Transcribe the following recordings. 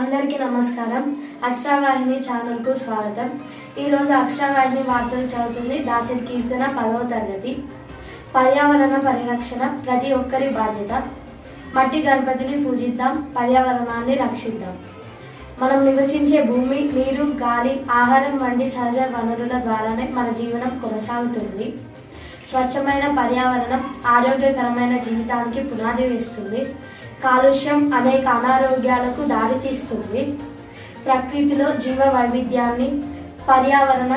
అందరికీ నమస్కారం. అక్షరవాహిని ఛానల్కు స్వాగతం. ఈరోజు అక్షరవాహిని వార్తలు చదువుతుంది దాసరి కీర్తన పదవ తరగతి. పర్యావరణ పరిరక్షణ ప్రతి ఒక్కరి బాధ్యత. మట్టి గణపతిని పూజిద్దాం పర్యావరణాన్ని రక్షిద్దాం. మనం నివసించే భూమి నీరు గాలి ఆహారం వంటి సహజ వనరుల ద్వారానే మన జీవనం కొనసాగుతుంది. స్వచ్ఛమైన పర్యావరణం ఆరోగ్యకరమైన జీవితానికి పునాది వేస్తుంది. కాలుష్యం అనేక అనారోగ్యాలకు దారితీస్తుంది. ప్రకృతిలో జీవ వైవిధ్యాన్ని పర్యావరణ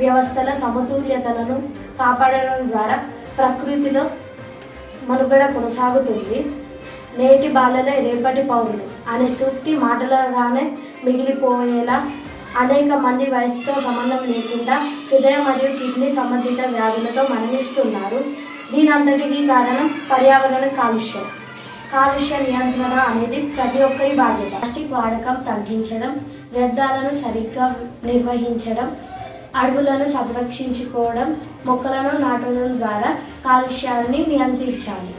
వ్యవస్థల సమతుల్యతలను కాపాడడం ద్వారా ప్రకృతిలో మనుగడ కొనసాగుతుంది. నేటి బాలలే రేపటి పౌరులు అనే సూక్తి మాటలుగానే మిగిలిపోయేలా అనేక మంది వయసుతో సంబంధం లేకుండా హృదయ మరియు కిడ్నీ సంబంధిత వ్యాధులతో మరణిస్తున్నారు. దీనంతటికీ కారణం పర్యావరణ కాలుష్యం. కాలుష్య నియంత్రణ అనేది ప్రతి ఒక్కరి బాధ్యత. ప్లాస్టిక్ వాడకం తగ్గించడం వ్యర్థాలను సరిగ్గా నిర్వహించడం అడవులను సంరక్షించుకోవడం మొక్కలను నాటడం ద్వారా కాలుష్యాన్ని నియంత్రించాలి.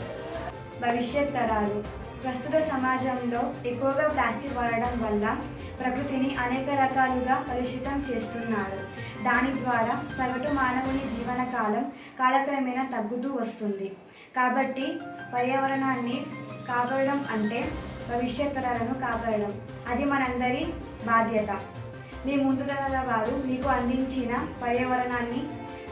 భవిష్యత్ తరాలు. ప్రస్తుత సమాజంలో ఎక్కువగా ప్లాస్టిక్ వాడడం వల్ల ప్రకృతిని అనేక రకాలుగా కలుషితం చేస్తున్నారు. దాని ద్వారా సగటు మానవుని జీవనకాలం కాలక్రమేణా తగ్గుతూ వస్తుంది. కాబట్టి పర్యావరణాన్ని కాపాడడం అంటే భవిష్యత్ తరాలను కాపాడడం. అది మనందరి బాధ్యత. మీ ముందు తరాల వారు మీకు అందించిన పర్యావరణాన్ని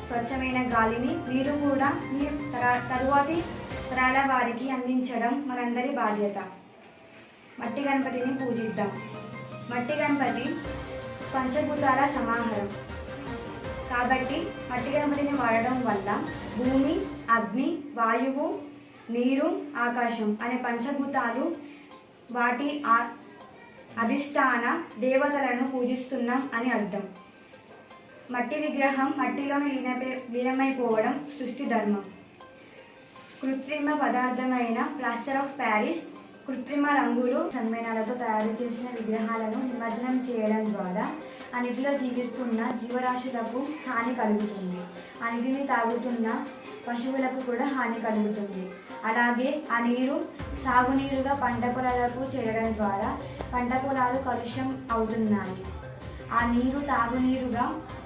స్వచ్ఛమైన గాలిని మీరు కూడా మీ తరా- తరువాతి తరాల వారికి అందించడం మనందరి బాధ్యత. మట్టి గణపతిని పూజిద్దాం. మట్టి గణపతి పంచభూతాల సమాహారం. కాబట్టి మట్టి గణపతిని వాడడం వల్ల భూమి అగ్ని వాయువు నీరు ఆకాశం అనే పంచభూతాలు వాటి అధిష్టాన దేవతలను పూజిస్తున్నాం అని అర్థం. మట్టి విగ్రహం మట్టిలోని లీనపై లీనమైపోవడం సృష్టి ధర్మం. కృత్రిమ పదార్థమైన ప్లాస్టర్ ఆఫ్ ప్యారిస్ కృత్రిమ రంగులు సన్మేనాలతో తయారు చేసిన విగ్రహాలను నిమజ్జనం చేయడం ద్వారా ఆ నీటిలో జీవిస్తున్న జీవరాశులకు హాని కలుగుతుంది. ఆ నీటిని తాగుతున్న పశువులకు కూడా హాని కలుగుతుంది. అలాగే ఆ నీరు సాగునీరుగా పంట పొలాలకు చేరడం ద్వారా పంట పొలాలు కలుష్యం అవుతున్నాయి. ఆ నీరు తాగునీరుగా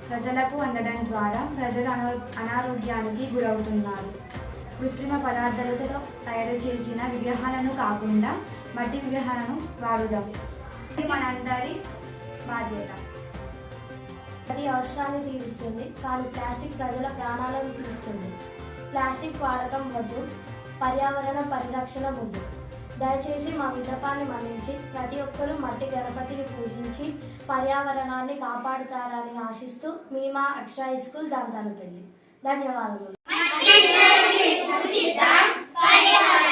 ప్రజలకు అందడం ద్వారా ప్రజలు అనారోగ్యానికి గురవుతున్నారు. కృత్రిమ పదార్థాలతో తయారు చేసిన విగ్రహాలను కాకుండా మట్టి విగ్రహాలను వాడుదాం. ఇది మనందరి బాధ్యత. అది అవసరాన్ని తీరుస్తుంది కానీ ప్లాస్టిక్ ప్రజల ప్రాణాలను తీరుస్తుంది. ప్లాస్టిక్ వాడకం వద్దు పర్యావరణ పరిరక్షణ వద్దు. దయచేసి మా విన్నపాన్ని మన్నించి ప్రతి ఒక్కరూ మట్టి గణపతిని పూజించి పర్యావరణాన్ని కాపాడుతారని ఆశిస్తూ మీ మా అక్షర హై స్కూల్ దాంతాను పెళ్ళి ధన్యవాదములు. necesitan para llegar.